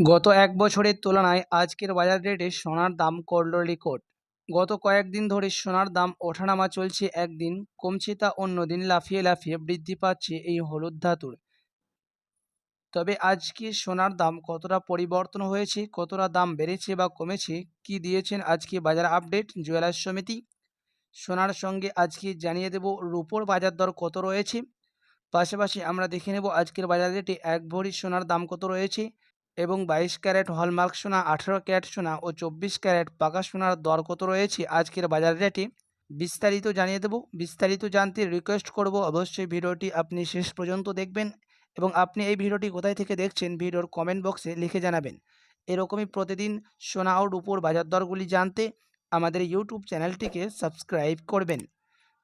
গত এক বছরের তুলনায় আজকের বাজার রেটে সোনার দাম করল রেকর্ড। গত কয়েকদিন ধরে সোনার দাম ওঠানামা চলছে একদিন, কমছে তা অন্য দিন লাফিয়ে লাফিয়ে বৃদ্ধি পাচ্ছে এই হলুদ ধাতুর। তবে আজকে সোনার দাম কতটা পরিবর্তন হয়েছে, কতটা দাম বেড়েছে বা কমেছে, কি দিয়েছেন আজকে বাজার আপডেট, জুয়েলার্স সমিতি? সোনার সঙ্গে আজকে জানিয়ে দেব রুপোর বাজার দর কত রয়েছে। পাশাপাশি আমরা দেখে নেব আজকের বাজার রেটে এক ভরি সোনার দাম কত রয়েছে। এবং বাইশ ক্যারেট হলমার্ক সোনা, আঠেরো ক্যারেট সোনা ও চব্বিশ ক্যারেট পাকা সোনার দর কত রয়েছে? আজকের বাজার রেটে বিস্তারিত জানিয়ে দেব। বিস্তারিত জানতে রিকোয়েস্ট করব। অবশ্যই ভিডিওটি আপনি শেষ পর্যন্ত দেখবেন এবং আপনি এই ভিডিওটি কোথায় থেকে দেখছেন ভিডিওর কমেন্ট বক্সে লিখে জানাবেন। এরকমই প্রতিদিন সোনা ও রূপোর বাজার দরগুলি জানতে আমাদের ইউটিউব চ্যানেলটিকে সাবস্ক্রাইব করবেন।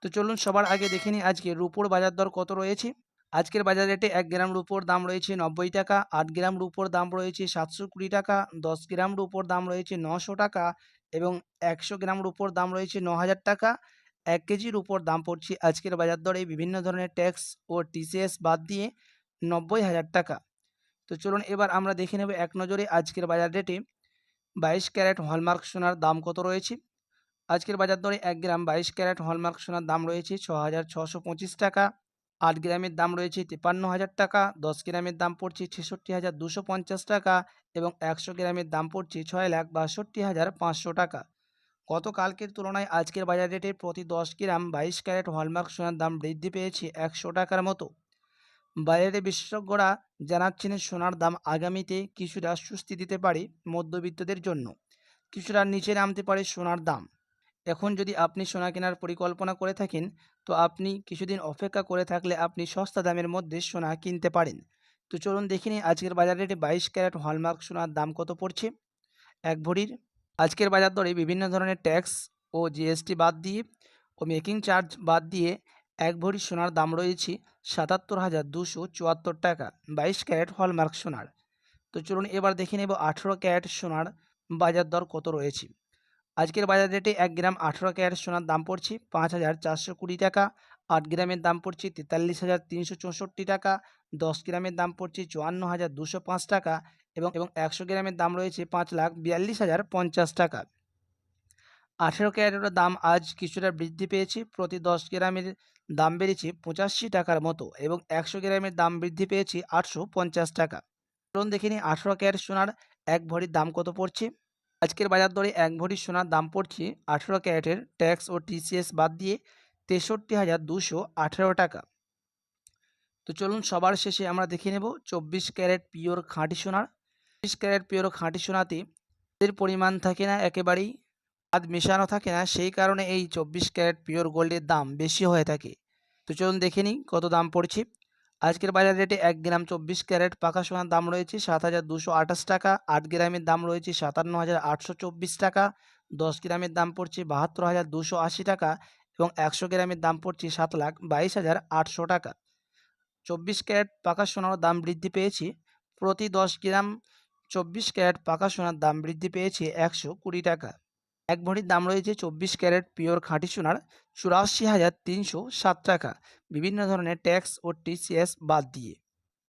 তো চলুন সবার আগে দেখে নিই আজকে রূপোর বাজার দর কত রয়েছে। আজকের বাজার রেটে এক গ্রাম রুপোর দাম রয়েছে নব্বই টাকা, আট গ্রাম রুপোর দাম রয়েছে সাতশো কুড়ি টাকা, দশ গ্রাম রুপোর দাম রয়েছে নশো টাকা এবং একশো গ্রাম রুপোর দাম রয়েছে ন হাজার টাকা। এক কেজির উপর দাম পড়ছে আজকের বাজার দরে বিভিন্ন ধরনের ট্যাক্স ও টিসিএস বাদ দিয়ে নব্বই হাজার টাকা। তো চলুন এবার আমরা দেখে নেব এক নজরে আজকের বাজার রেটে বাইশ ক্যারেট হলমার্ক সোনার দাম কত রয়েছে। আজকের বাজার দরে এক গ্রাম বাইশ ক্যারেট হলমার্ক সোনার দাম রয়েছে ছ হাজার ছশো পঁচিশ টাকা। আট গ্রামের দাম রয়েছে তিপ্পান্ন হাজার টাকা, দশ গ্রামের দাম পড়ছে ছেষট্টি হাজার দুশো পঞ্চাশ টাকা এবং একশো গ্রামের দাম পড়ছে ছয় লাখ বাষট্টি হাজার পাঁচশো টাকা। গতকালকের তুলনায় আজকের বাজার রেটে প্রতি দশ গ্রাম বাইশ ক্যারেট হলমার্ক সোনার দাম বৃদ্ধি পেয়েছে একশো টাকার মতো। বাজারে বিশেষজ্ঞরা জানাচ্ছেন সোনার দাম আগামীতে কিছুটা স্বস্তি দিতে পারে মধ্যবিত্তদের জন্য। কিছুটা নিচে নামতে পারে সোনার দাম। এখন যদি আপনি সোনা কেনার পরিকল্পনা করে থাকেন, তো আপনি কিছুদিন অপেক্ষা করে থাকলে আপনি সস্তা দামের মধ্যে সোনা কিনতে পারেন। তো চলুন দেখে নিই আজকের বাজার রেটে বাইশ ক্যারেট হলমার্ক সোনার দাম কত পড়ছে। এক ভরির, আজকের বাজার দরে বিভিন্ন ধরনের ট্যাক্স ও জিএসটি বাদ দিয়ে ও মেকিং চার্জ বাদ দিয়ে এক ভরি সোনার দাম রয়েছে সাতাত্তর হাজার দুশো চুয়াত্তর টাকা, বাইশ ক্যারেট হলমার্ক সোনার। তো চলুন এবার দেখে নেব আঠেরো ক্যারেট সোনার বাজার দর কত রয়েছে। আজকের বাজার রেটে এক গ্রাম আঠেরো ক্যারেট সোনার দাম পড়ছে পাঁচ হাজার চারশো কুড়ি টাকা। আট গ্রামের দাম পড়ছে তেতাল্লিশ হাজার তিনশো চৌষট্টি টাকা। দশ গ্রামের দাম পড়ছে চুয়ান্ন হাজার দুশো পাঁচ টাকা এবং এবং একশো গ্রামের দাম রয়েছে পাঁচ লাখ বিয়াল্লিশ হাজার পঞ্চাশ টাকা। আঠেরো ক্যারেটের দাম আজ কিছুটা বৃদ্ধি পেয়েছে। প্রতি দশ গ্রামের দাম বেড়েছে পঁচাশি টাকার মতো এবং একশো গ্রামের দাম বৃদ্ধি পেয়েছে আটশো পঞ্চাশ টাকা। চলুন দেখে নিই আঠেরো ক্যারেট সোনার এক ভরির দাম কত পড়ছে। আজকের বাজার দরে এক ভরি সোনার দাম পড়ছে আঠেরো ক্যারেটের ট্যাক্স ও টিসিএস বাদ দিয়ে তেষট্টি হাজার দুশো আঠেরো টাকা। তো চলুন সবার শেষে আমরা দেখে নেব চব্বিশ ক্যারেট পিওর খাঁটি সোনার। চব্বিশ ক্যারেট পিওর খাঁটি সোনাতে এর পরিমাণ থাকে না একেবারেই আদ মেশানো থাকে না, সেই কারণে এই চব্বিশ ক্যারেট পিওর গোল্ডের দাম বেশি হয়ে থাকে। তো চলুন দেখে নিই কত দাম পড়ছে। আজকের বাজার রেটে এক গ্রাম চব্বিশ ক্যারেট পাকা সোনার দাম রয়েছে সাত হাজার দুশো আঠাশ টাকা। আট গ্রামের দাম রয়েছে সাতান্ন হাজার আটশো চব্বিশ টাকা। দশ গ্রামের দাম পড়ছে বাহাত্তর হাজার দুশো আশি টাকা এবং একশো গ্রামের দাম পড়ছে সাত লাখ বাইশ হাজার আটশো টাকা। চব্বিশ ক্যারেট পাকা সোনার দাম বৃদ্ধি পেয়েছে। প্রতি দশ গ্রাম চব্বিশ ক্যারেট পাকা সোনার দাম বৃদ্ধি পেয়েছে একশো কুড়ি টাকা। এক ভরির দাম রয়েছে চব্বিশ ক্যারেট পিওর খাঁটি সোনার চুরাশি হাজার তিনশো সাত টাকা। বিভিন্ন ধরনের ট্যাক্স ও টিসিএস বাদ দিয়ে।